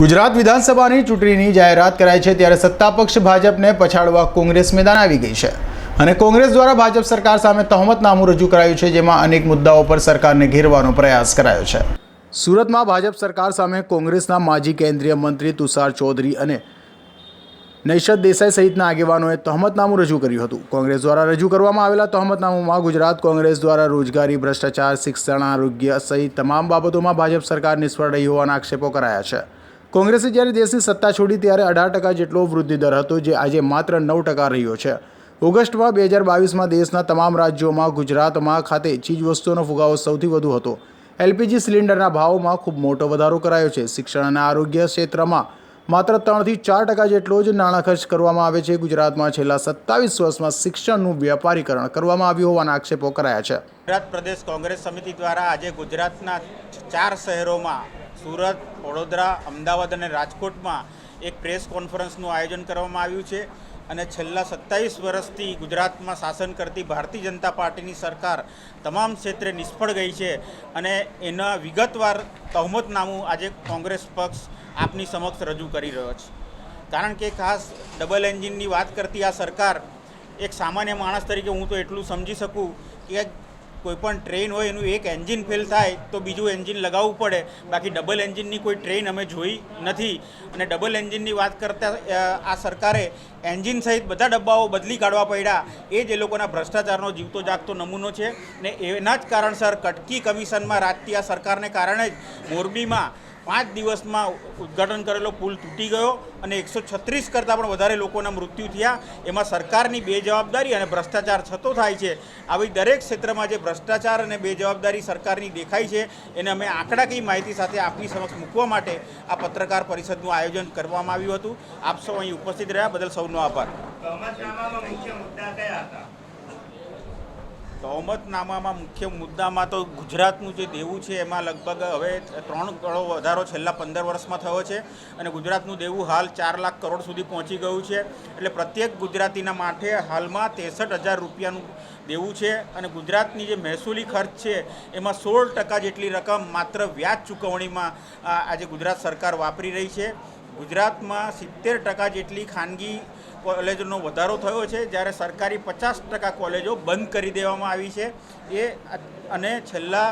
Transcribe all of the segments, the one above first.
ગુજરાત વિધાનસભાની ચૂંટણીની જાહેરાત કરાઈ છે ત્યારે સત્તાપક્ષ ભાજપને પછાડવા કોંગ્રેસ મેદાન આવી ગઈ છે. અને કોંગ્રેસ દ્વારા ભાજપ સરકાર સામે તહોમતનામું રજૂ કરાયું છે, જેમાં અનેક મુદ્દાઓ પર સરકારને ઘેરવાનો પ્રયાસ કરાયો છે. સુરતમાં ભાજપ સરકાર સામે કોંગ્રેસના માજી કેન્દ્રીય મંત્રી તુષાર ચૌધરી અને નૈશદ દેસાઈ સહિતના આગેવાનોએ તહમતનામું રજૂ કર્યું હતું. કોંગ્રેસ દ્વારા રજૂ કરવામાં આવેલા તહમતનામુંમાં ગુજરાત કોંગ્રેસ દ્વારા રોજગારી, ભ્રષ્ટાચાર, શિક્ષણ, આરોગ્ય સહિત તમામ બાબતોમાં ભાજપ સરકાર નિષ્ફળ રહી હોવાના આક્ષેપો કરાયા છે. કોંગ્રેસે જ્યારે દેશની સત્તા છોડી ત્યારે અઢાર ટકા જેટલો વૃદ્ધિ દર હતો, જે આજે માત્ર નવ ટકા રહ્યો છે. ઓગસ્ટમાં બે હજાર બાવીસમાં દેશના તમામ રાજ્યોમાં, ગુજરાતમાં ખાતે ચીજવસ્તુઓનો ફુગાવો સૌથી વધુ હતો. એલપીજી સિલિન્ડરના ભાવોમાં ખૂબ મોટો વધારો કરાયો છે. શિક્ષણ અને આરોગ્ય ક્ષેત્રમાં માત્ર ત્રણથી ચાર ટકા જેટલો જ નાણાં ખર્ચ કરવામાં આવે છે. ગુજરાતમાં છેલ્લા સત્તાવીસ વર્ષમાં શિક્ષણનું વ્યાપારીકરણ કરવામાં આવ્યું હોવાના આક્ષેપો કરાયા છે. ગુજરાત પ્રદેશ કોંગ્રેસ સમિતિ દ્વારા આજે ગુજરાતના ચાર શહેરોમાં સુરત, વડોદરા, અમદાવાદ અને રાજકોટમાં એક પ્રેસ કોન્ફરન્સનું આયોજન કરવામાં આવ્યું છે અને છેલ્લા સત્તાવીસ વર્ષથી ગુજરાતમાં શાસન કરતી ભારતીય જનતા પાર્ટીની સરકાર તમામ ક્ષેત્રે નિષ્ફળ ગઈ છે અને એના વિગતવાર તહમતનામું આજે કોંગ્રેસ પક્ષ આપની સમક્ષ રજૂ કરી રહ્યો છે. કારણ કે ખાસ ડબલ એન્જિનની વાત કરતી આ સરકાર એક સામાન્ય માણસ તરીકે હું તો એટલું સમજી શકું કે કોઈ પણ ટ્રેન હોય, એનું એક એન્જિન ફેલ થાય, તો બીજું એન્જિન લગાવવું પડે. બાકી ડબલ એન્જિનની કોઈ ટ્રેન અમે જોઈ નથી. અને ડબલ એન્જિનની વાત કરતાં આ સરકારે એન્જિન સહિત બધા ડબ્બાઓ બદલી કાઢવા પડ્યા. એ જ એ લોકોના ભ્રષ્ટાચારનો જીવતો જાગતો નમૂનો છે. ને એના જ કારણસર કટકી કમિશનમાં રાજતી આ સરકારને કારણે જ મોરબીમાં પાંચ દિવસમાં ઉદ્ઘાટન કરેલો પુલ તૂટી ગયો અને એકસો છત્રીસ કરતાં પણ વધારે લોકોના મૃત્યુ થયા. એમાં સરકારની બેજવાબદારી અને ભ્રષ્ટાચાર થતો થાય છે. આવી દરેક ક્ષેત્રમાં જે ભ્રષ્ટાચાર અને બેજવાબદારી સરકારની દેખાય છે, એને અમે આંકડાકીય માહિતી સાથે આપની સમક્ષ મૂકવા માટે આ પત્રકાર પરિષદનું આયોજન કરવામાં આવ્યું હતું. આપ સૌ અહીં ઉપસ્થિત રહ્યા. બદલ સૌનો આભાર. તહોમતનામામાં મુખ્ય મુદ્દામાં તો ગુજરાતનું જે દેવું છે, એમાં લગભગ હવે ત્રણ ગણો વધારો છેલ્લા પંદર વર્ષમાં થયો છે અને ગુજરાતનું દેવું હાલ ચાર લાખ કરોડ સુધી પહોંચી ગયું છે. એટલે પ્રત્યેક ગુજરાતીના માટે હાલમાં ત્રેસઠ હજાર રૂપિયાનું દેવું છે અને ગુજરાતની જે મહેસૂલી ખર્ચ છે, એમાં સોળ ટકા જેટલી રકમ માત્ર વ્યાજ ચૂકવણીમાં આજે ગુજરાત સરકાર વાપરી રહી છે. ગુજરાતમાં સિત્તેર ટકા જેટલી ખાનગી કોલેજોનો વધારો થયો છે, જ્યારે સરકારી પચાસ ટકા કોલેજો બંધ કરી દેવામાં આવી છે. એ અને છેલ્લા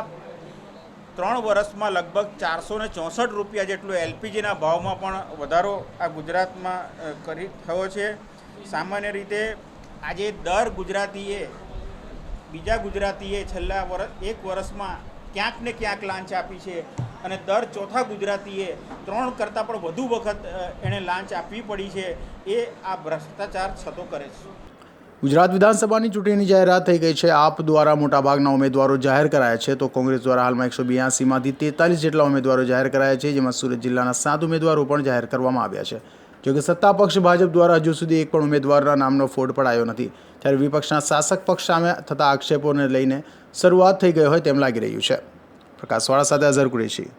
ત્રણ વર્ષમાં લગભગ ચારસો ને ચોસઠ રૂપિયા જેટલું એલપીજીના ભાવમાં પણ વધારો આ ગુજરાતમાં કરી થયો છે. સામાન્ય રીતે આજે દર ગુજરાતીએ, બીજા ગુજરાતીએ છેલ્લા વર્ષ એક વર્ષમાં ક્યાંક ને ક્યાંક લાંચ આપી છે. અને દર ચોથા ગુજરાતીએ ત્રણ કરતાં પણ વધુ વખત એણે લાંચ આપવી પડી છે. એ આ ભ્રષ્ટાચાર થતો કરે છે. ગુજરાત વિધાનસભાની ચૂંટણીની જાહેરાત થઈ ગઈ છે. આપ દ્વારા મોટાભાગના ઉમેદવારો જાહેર કરાયા છે. તો કોંગ્રેસ દ્વારા હાલમાં એકસો બ્યાસીમાંથી તેતાલીસ જેટલા ઉમેદવારો જાહેર કરાયા છે, જેમાં સુરત જિલ્લાના સાત ઉમેદવારો પણ જાહેર કરવામાં આવ્યા છે. જોકે સત્તા પક્ષ ભાજપ દ્વારા હજુ સુધી એક પણ ઉમેદવારના નામનો ફોડ પડાયો નથી. ત્યારે વિપક્ષના શાસક પક્ષ સામે થતા આક્ષેપોને લઈને શરૂઆત થઈ ગઈ હોય તેમ લાગી રહ્યું છે. પ્રકાશવાળા સાથે અઝર કુરેશી